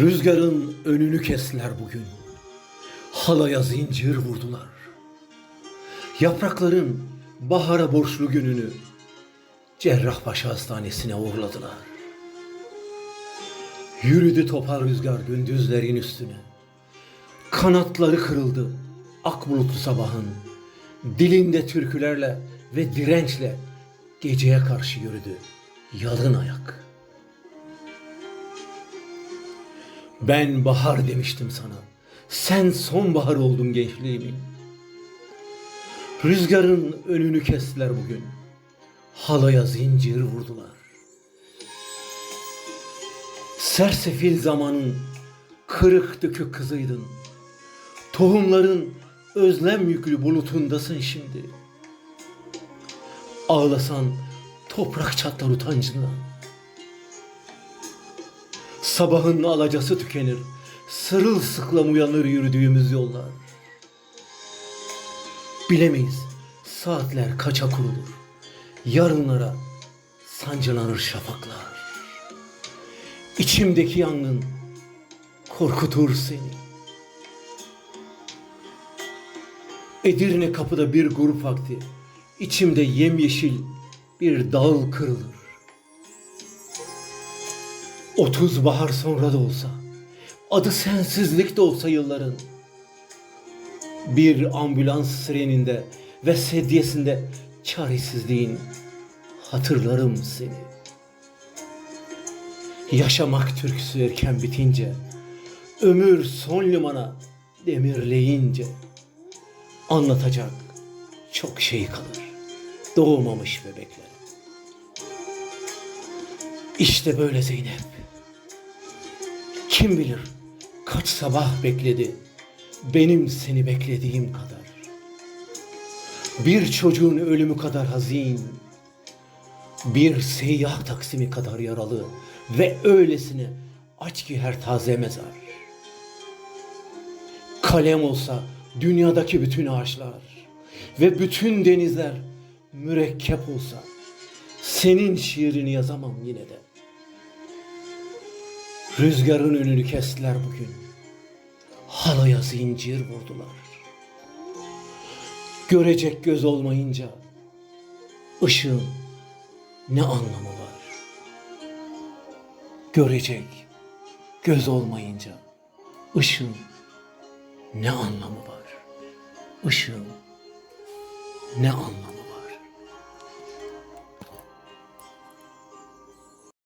Rüzgarın önünü kestiler bugün. Halaya zincir vurdular. Yaprakların bahara borçlu gününü Cerrahpaşa Hastanesi'ne uğurladılar. Yürüdü topal rüzgar gündüzlerin üstüne. Kanatları kırıldı ak bulutlu sabahın. Dilinde türkülerle ve dirençle geceye karşı yürüdü yalın ayak. Ben bahar demiştim sana. Sen sonbahar oldun gençliğimin. Rüzgarın önünü kestiler bugün. Halaya zincir vurdular. Sersefil zamanın kırık dökük kızıydın. Tohumların özlem yüklü bulutundasın şimdi. Ağlasan toprak çatlar utancından. Sabahın alacası tükenir, sırılsıklam uyanır yürüdüğümüz yollar. Bilemeyiz saatler kaça kurulur, yarınlara sancılanır şafaklar. İçimdeki yangın korkutur seni. Edirne kapıda bir grup vakti, içimde yemyeşil bir dal kırılır. Otuz bahar sonra da olsa, adı sensizlik de olsa yılların, bir ambulans sireninde ve sedyesinde çaresizliğin hatırlarım seni. Yaşamak türküsü erken bitince, ömür son limana demirleyince, anlatacak çok şey kalır doğmamış bebekler. İşte böyle Zeynep. Kim bilir kaç sabah bekledi benim seni beklediğim kadar. Bir çocuğun ölümü kadar hazin, bir seyyah taksimi kadar yaralı ve öylesine aç ki her taze mezar. Kalem olsa dünyadaki bütün ağaçlar ve bütün denizler mürekkep olsa senin şiirini yazamam yine de. Rüzgarın önünü kestiler bugün. Halaya zincir vurdular. Görecek göz olmayınca ışığın ne anlamı var? Görecek göz olmayınca ışığın ne anlamı var? Işığın ne anlamı